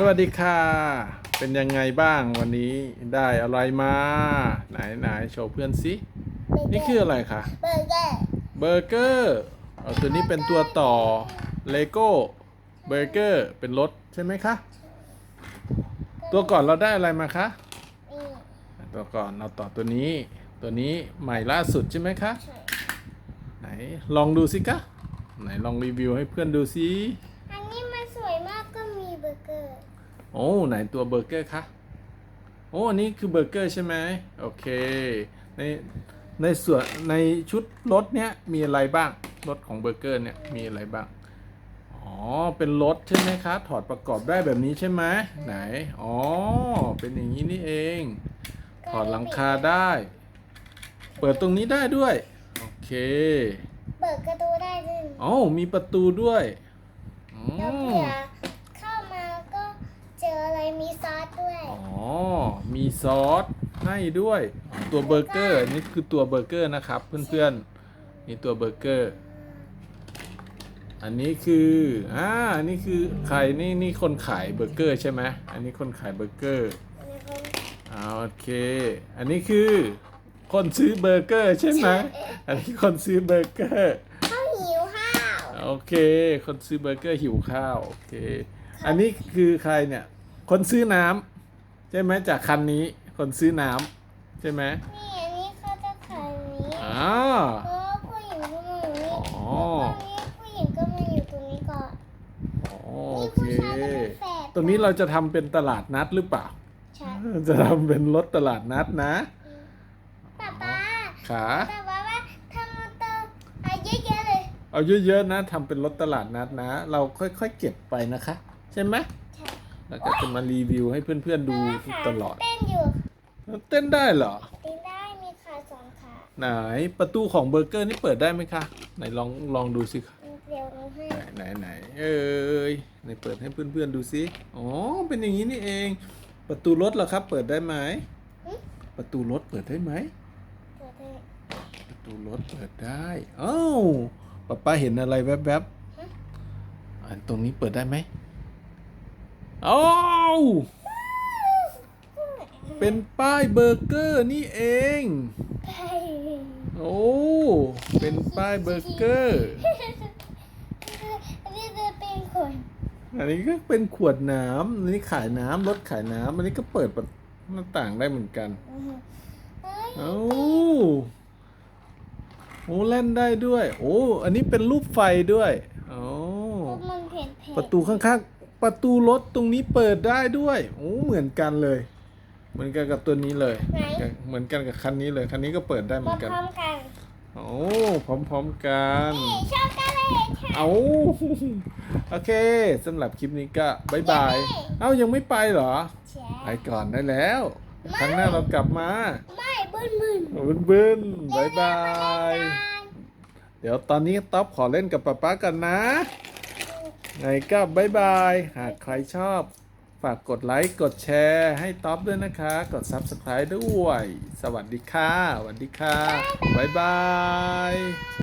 สวัสดีค่ะ เป็นยังไงบ้างวันนี้ได้อะไรมา ไหนไหนโชว์เพื่อนสิ นี่คืออะไรคะ เบอร์เกอร์ เบอร์เกอร์เอาตัวนี้เป็นตัวต่อเลโก้เบอร์เกอร์เป็นรถใช่ไหมคะ ตัวก่อนเราได้อะไรมาคะนี่ตัวก่อนเราต่อตัวนี้ ตัวนี้ใหม่ล่าสุดใช่ไหมคะใช่ไหนลองดูสิคะ ไหนลองรีวิวให้เพื่อนดูสิ อันนี้มันสวยมากก็มีเบอร์เกอร์ โอ้ไหนตัวเบอร์เกอร์คะโอ้อันนี้คือเบอร์เกอร์ใช่ไหมโอเค ในในส่วนในชุดรถเนี้ยมีอะไรบ้างรถของเบอร์เกอร์เนี่ยมีอะไรบ้างอ๋อเป็นรถใช่ไหมคะถอดประกอบได้แบบนี้ใช่ไหมไหนอ๋อเป็นอย่างนี้นี่เอง ถอดหลังคาได้ เปิดตรงนี้ได้ด้วยโอเค เปิดกระตูได้ด้วยอ๋อมีประตูด้วยอืแล้วมเผื่อเข้ามาก็เจออะไร มีซอสด้วยอ๋อ มีซอสให้ด้วย ตัวเบอร์เกอร์นี่คือตัวเบอร์เกอร์นะครับ เพื่อนๆนี่ตัวเบอร์เกอร์ อันนี้คืออ่าอันนี้คือใครนี่นี่คนขายเบอร์เกอร์ใช่ไหมอันนี้คนขายเบอร์เกอร์นะครับอ่าโอเค อันนี้คือคนซื้อเบอร์เกอร์ใช่ไหมอันนี้คนซื้อเบอร์เกอร์ข้าวหิวข้าว โอเค คนซื้อเบอร์เกอร์หิวข้าว โอเค อันนี้คือใครเนี่ย คนซื้อน้ำใช่ไหมจากคันนี้ คนซื้อน้ำใช่ไหมนี่อันนี้เขาจะขายอย่างนี้อ๋อเพราะว่าผู้หญิงก็มาอยู่นี่อ๋อตอนนี้ผู้หญิงก็มาอยู่ตรงนี้ก่อนโอนี่เคผู้ชายก็เป็นแฝดตรงนี้เราจะทำเป็นตลาดนัดหรือเปล่า ใช่จะทำเป็นรถตลาดนัดนะ ป๊าป๊าขาแต่ว่าว่าทำมาเตอร์อะเยอะๆเลย เอาเยอะๆนะทำเป็นรถตลาดนัดนะ เราค่อยๆเก็บไปนะคะ ใช่ไหมใช่ แล้วก็จะมารีวิวให้เพื่อนๆดูตลอด เต้นอยู่เต้นได้เหรอ เต้นได้มีขาสองขาไหนประตูของเบอร์เกอร์นี่เปิดได้ไหมคะไหนลองลองดูสิคะเดี๋ยวหนูให้ไหนไหนไหนเอ้ยไหนเปิดให้เพื่อนๆดูสิอ๋อเป็นอย่างนี้นี่เอง ประตูรถเหรอครับ เปิดได้ไหมประตูรถเปิดได้ไหมเปิดให้ประตูรถเปิดได้อ้าวป้าป้าเห็นอะไรแวบๆอันตรงนี้เปิดได้ไหม อ้าวเป็นป้ายเบอร์เกอร์นี่เองไปโอ้ เป็นป้ายเบอร์เกอร์ อันนี้จะเป็นคนอันนี้ก็เป็นขวดน้ำอันนี้ขายน้ำรถขายน้ำอันนี้ก็เปิดประหน้าต่างได้เหมือนกันเฮ้ยโอ้โอ้เล่นได้ด้วย โอ้ อันนี้เป็นรูปไฟด้วย โอ้มันเผ็ดเผ็ดประตูข้างๆ ประตูรถตรงนี้เปิดได้ด้วยโอ้เหมือนกันเลย เหมือนกันกับตัวนี้เลยเหมือนกันกับคันนี้เลยคันนี้ก็เปิดได้เหมืมาอนกันพร้อมกันโอ้พร้อมๆกัน นี่ชอบกันเลยค่ะ เอาโอเคสำหรับคลิปนี้ก็บายบายเอ้ายังไม่ไปเหรอ แชไปร์ก่อนได้แล้วครั้งหน้าเรากลับมาไม่บึ้นบึ้นบึนบึนบายบายกันเดี๋ยวตอนนี้ต๊อบขอเล่นกับป๊าป๊ากันนะ ไงก็บายบาย หากใครชอบ ฝากกดไลค์กดแชร์ให้ท็อปด้วยนะคะ กด Subscribe ด้วย สวัสดีค่ะสวัสดีค่ะบายบาย